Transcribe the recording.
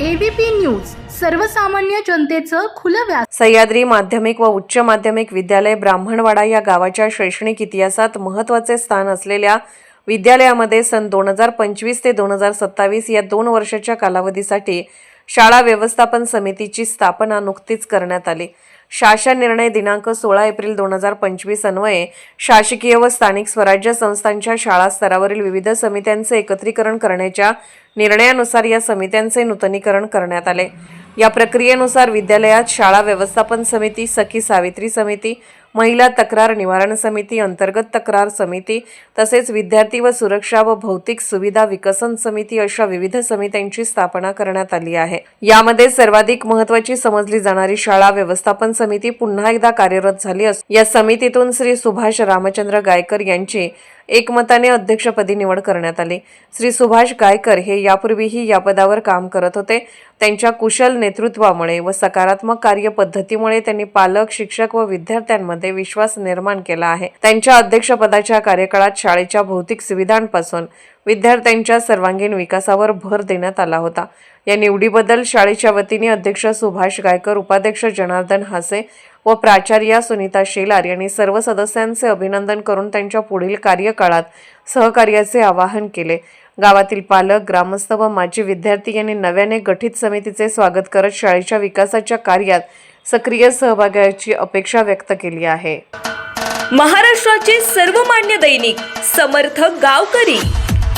ABP news सर्वसामान्य जनतेचं खुलं व्यास सह्याद्री माध्यमिक व उच्च माध्यमिक विद्यालय ब्राह्मणवाडा या गावाच्या शैक्षणिक इतिहासात महत्त्वाचे स्थान असलेल्या विद्यालयामध्ये सन दोन हजार पंचवीस ते दोन हजार सत्तावीस या दोन वर्षाच्या कालावधीसाठी शाळा व्यवस्थापन समितीची स्थापना नुकतीच करण्यात आली. शासन निर्णय दिनांक सोळा एप्रिल दोन हजार पंचवीस अन्वये शासकीय व स्थानिक स्वराज्य संस्थांच्या शाळा स्तरावरील विविध समित्यांचे एकत्रीकरण करण्याच्या निर्णयानुसार या समित्यांचे नूतनीकरण करण्यात आले. या प्रक्रियेनुसार विद्यालयात शाळा व्यवस्थापन समिती सखी सावित्री समिती महिला तक्रार निवारण समिती अंतर्गत तक्रार समिती तसेच विद्यार्थी व सुरक्षा व भौतिक सुविधा विकसन समिती अशा विविध समित्यांची स्थापना करण्यात आली आहे. यामध्ये सर्वाधिक महत्वाची समजली जाणारी शाळा व्यवस्थापन समिती पुन्हा एकदा कार्यरत झाली असून या समितीतून श्री सुभाष रामचंद्र गायकर यांची एकमताने अध्यक्षपदी निवड करण्यात आली. श्री सुभाष गायकर हे यापूर्वीही या पदावर काम करत होते. त्यांच्या कुशल नेतृत्वामुळे व सकारात्मक कार्यपद्धतीमुळे त्यांनी पालक शिक्षक व विद्यार्थ्यांमध्ये विश्वास निर्माण केला आहे. त्यांच्या अध्यक्षपदाच्या कार्यकाळात शाळेच्या भौतिक सुविधांपासून विद्यार्थ्यांच्या सर्वांगीण विकासावर भर देण्यात आला होता. या निवडीबद्दल शाळेच्या वतीने अध्यक्ष सुभाष गायकर उपाध्यक्ष जनार्दन हासे व प्राचार्या सुनीता शेलार यांनी सर्व सदस्यांचे अभिनंदन करून त्यांच्या पुढील कार्यकाळात सहकार्याचे आवाहन केले. गावातील पालक ग्रामस्थ व माजी विद्यार्थी यांनी नव्याने गठीत समितीचे स्वागत करत शाळेच्या विकासाच्या कार्यात सक्रिय सहभागाची अपेक्षा व्यक्त केली आहे. महाराष्ट्राचे सर्वमान्य दैनिक समर्थ गावकरी